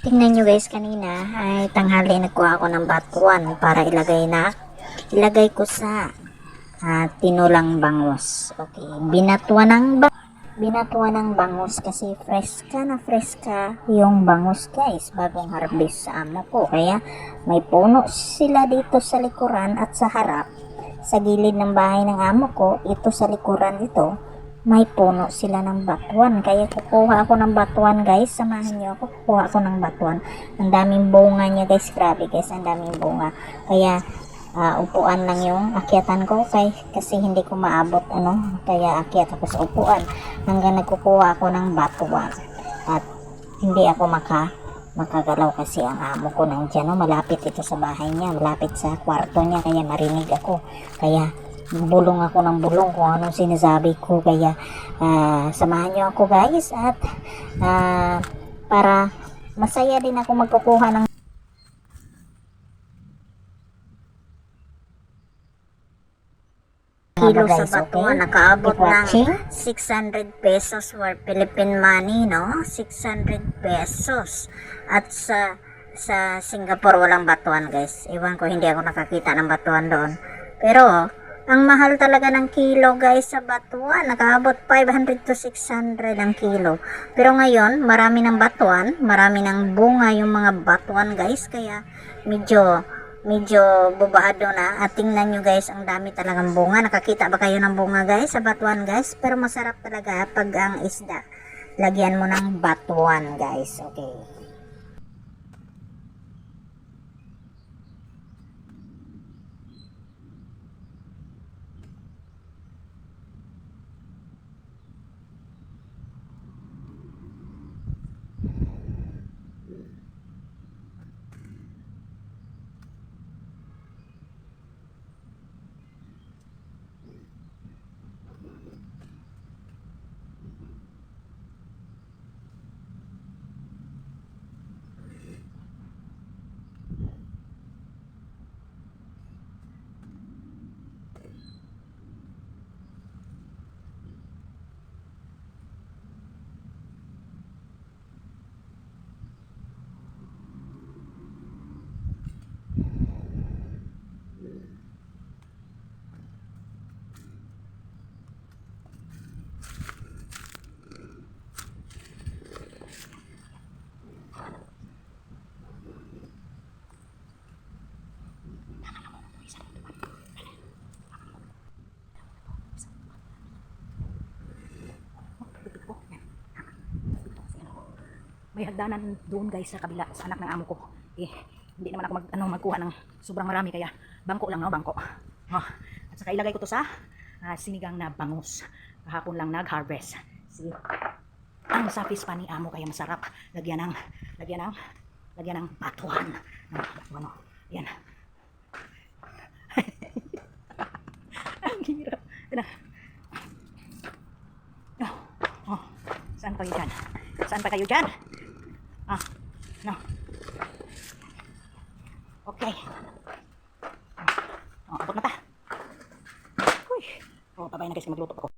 Tingnan nyo guys, kanina ay tanghali nagkuha ako ng batuan para ilagay na ilagay ko sa ah, tinulang bangus. Okay, binatuan ng ba- binatuan ng bangus kasi fresca na fresca yung bangus guys bagong harvest sa amo ko. Kaya may puno sila dito sa likuran at sa harap sa gilid ng bahay ng amo ko, ito sa likuran ito, may puno sila ng batuan. Kaya kukuha ako ng batuan guys. Samahan niyo ako. Kukuha ako ng batuan. Ang daming bunga niya guys. Grabe guys. Ang daming bunga. Kaya ah, upuan lang yung akyatan ko. Kay, kasi hindi ko maabot ano. Kaya akyat ako sa upuan. Hanggang nagkukuha ako ng batuan. At hindi ako maka makagalaw kasi ang amo ko nandiyan no? malapit ito sa bahay niya malapit sa kwarto niya kaya marinig ako kaya bulong ako ng bulong kung anong sinasabi ko. Kaya ah, samahan niyo ako guys at ah, para masaya din ako magkukuha ng kilo sa batuan nakaabot Keep watching. ng 600 pesos for Philippine money no? 600 pesos. At sa sa Singapore walang batuan guys. Iwan ko hindi ako nakakita ng batuan doon. Pero ang mahal talaga ng kilo guys sa batuan nakaabot 500 to 600 ang kilo. Pero ngayon marami ng batuan marami ng bunga yung mga batuan guys. Kaya medyo medyo bubahado na. At tingnan nyo guys ang dami talagang bunga. Nakakita ba kayo ng bunga guys sa batuan guys? Pero masarap talaga pag ang isda lagyan mo ng batuan guys. Okay may hagdanan doon guys sa kabila sa anak ng amo ko. Eh hindi naman ako mag, ano, magkuha ng sobrang marami kaya bangko lang no bangko. Oh, at saka ilagay ko to sa ah, sinigang na bangus. Kahapon lang nag harvest si ang sapis pa ni amo kaya masarap. Lagyan ng lagyan ng lagyan ng batuhan. Ng batuhan oh. yan ang hirap. Yan oh, oh. saan kayo dyan? Saan pa kayo dyan Ah, no. Okay. Oh, abot na ta. Uy. Oh, pabayaan na guys, magluto ako.